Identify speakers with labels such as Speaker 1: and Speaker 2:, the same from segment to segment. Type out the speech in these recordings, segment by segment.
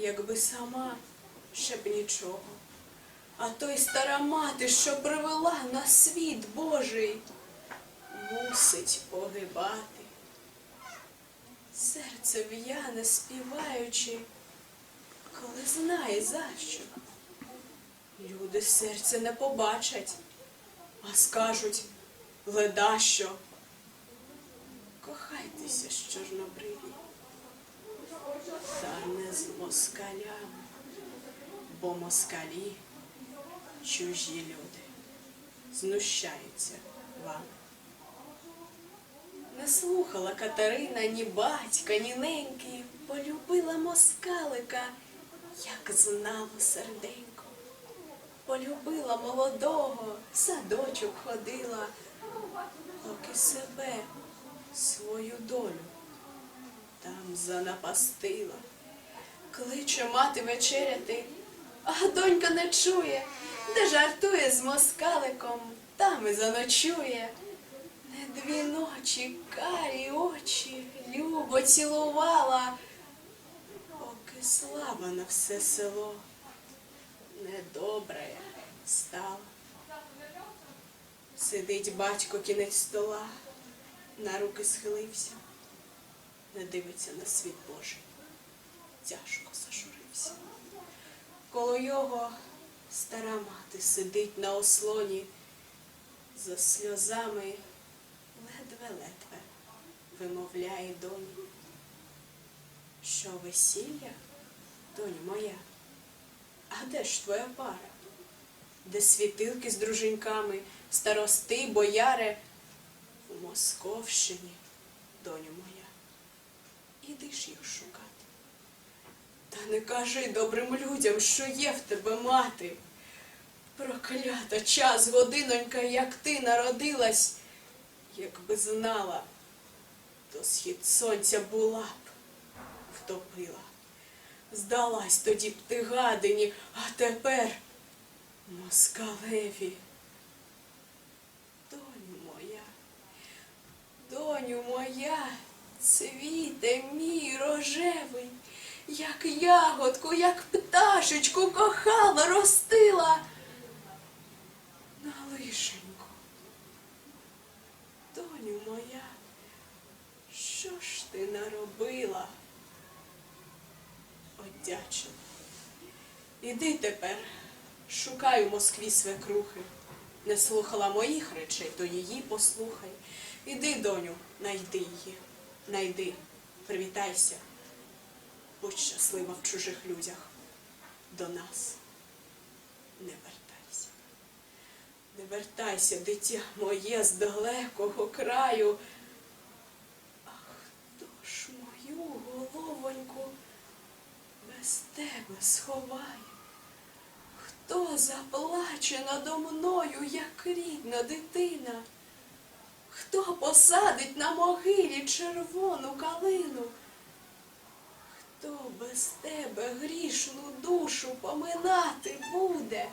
Speaker 1: якби сама ще б нічого. А то й стара мати, що привела на світ Божий, мусить погибати. Серце в'яне співаючи, коли знає за що. Люди серце не побачать, а скажуть леда що. Кохайтеся чорнобриві та не з москалями, бо москалі чужі люди знущаються вами. Не слухала Катерина ні батька, ні неньки, полюбила москалика, як знало серденько. Полюбила молодого, в садочок ходила, поки себе, свою долю там занапастила. Кличе мати вечеряти, а донька не чує, де жартує з москаликом, там і заночує. Не дві ночі карі очі любо цілувала, поки слава на все село недобре стала. Сидить батько кінець стола, на руки схилився не дивиться на світ Божий. Тяжко зажурився. Коло його стара мати сидить на ослоні, за сльозами ледве-ледве вимовляє доні. Що весілля, доню моя? А де ж твоя пара? Де світилки з друженьками, старости, бояри? У Московщині, доню моя іди ж їх шукати. Та не кажи добрим людям, що є в тебе мати. Проклята час, годинонька, як ти народилась, якби знала, то схід сонця була б, втопила. Здалась тоді б ти гадині, а тепер москалеві. Доню моя, доню моя. Цвіте мій рожевий, як ягодку, як пташечку кохала, ростила на лишеньку. Доню моя, що ж ти наробила? Одячила. Іди тепер, шукай у Москві свекрухи. Не слухала моїх речей, то її послухай. Іди, доню, найди її найди, привітайся, будь щаслива в чужих людях. До нас не вертайся. Не вертайся, дитя моє з далекого краю. А хто ж мою головоньку без тебе сховає? Хто заплаче надо мною, як рідна дитина? Хто посадить на могилі червону калину? Хто без тебе грішну душу поминати буде?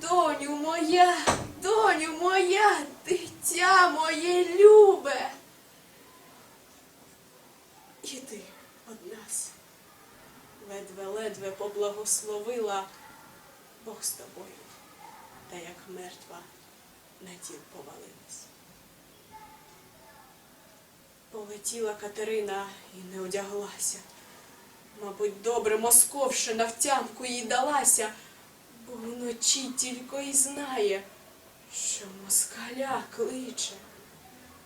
Speaker 1: Доню моя, доню моя, дитя моє любе. Іди од нас, ледве-ледве поблагословила Бог з тобою, та як мертва на тіл повалилась. Полетіла Катерина і не одяглася. Мабуть, добре Московщина втямку їй далася, бо вночі тільки й знає, що москаля кличе.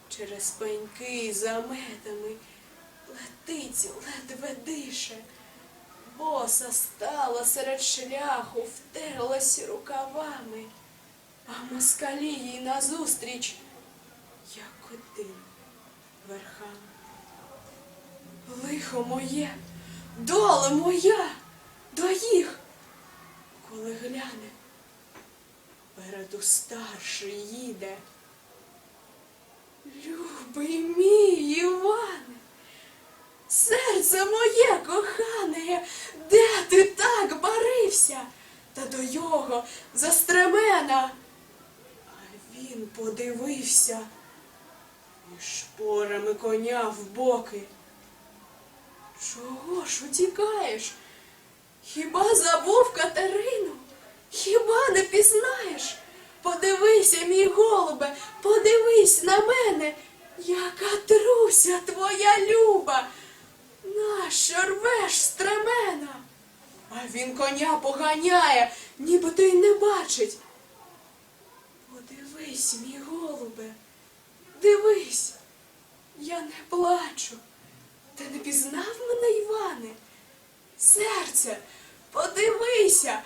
Speaker 1: Через пеньки і заметами летить, ледве дише. Боса стала серед шляху, втерлась рукавами, а москалі їй назустріч, як один верхами. Лихо моє, доле моя, до їх, коли гляне, переду старший їде. Любий мій Іване, серце моє кохане, де ти так барився? Та до його за стремена. А він подивився шпорами коня в боки. Чого ж утікаєш? Хіба забув Катерину? Хіба не пізнаєш? Подивися, мій голубе, подивись на мене, яка труся твоя люба. Нащо рвеш стремена? А він коня поганяє, ніби ти й не бачить. Подивись, мій голубе, дивись, я не плачу. Ти не пізнав мене, Іване? Серце, подивися,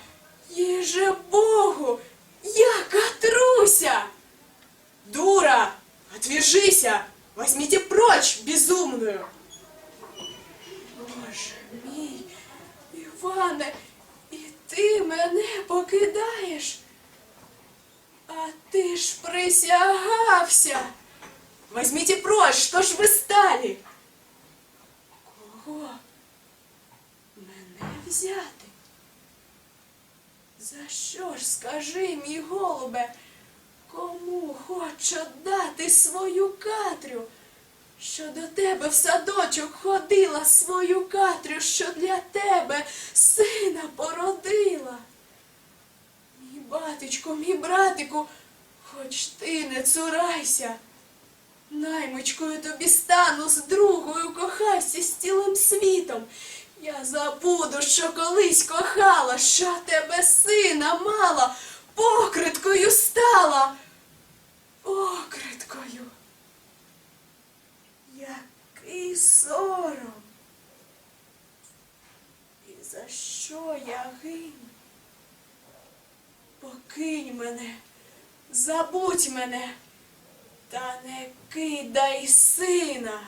Speaker 1: їже Богу, яка труся! Дура, отвяжися, возьмите прочь безумную. Боже мій, Іване, і ти мене покидаєш. А ти ж присягався. Возьмите прочь, что ж ви стали? Кого? Мене взяти? За що ж, скажи, мій голубе, кому хочу дати свою катрю? Що до тебе в садочок ходила свою катрю, що для тебе сина породила. Мій батечко, мій братику, хоч ти не цурайся. Наймичкою тобі стану з другою кохайся з цілим світом. Я забуду, що колись кохала, що тебе сина мала, покриткою стала. Покриткою. Який сором. І за що я гинь? Покинь мене, забудь мене, та не кидай сина.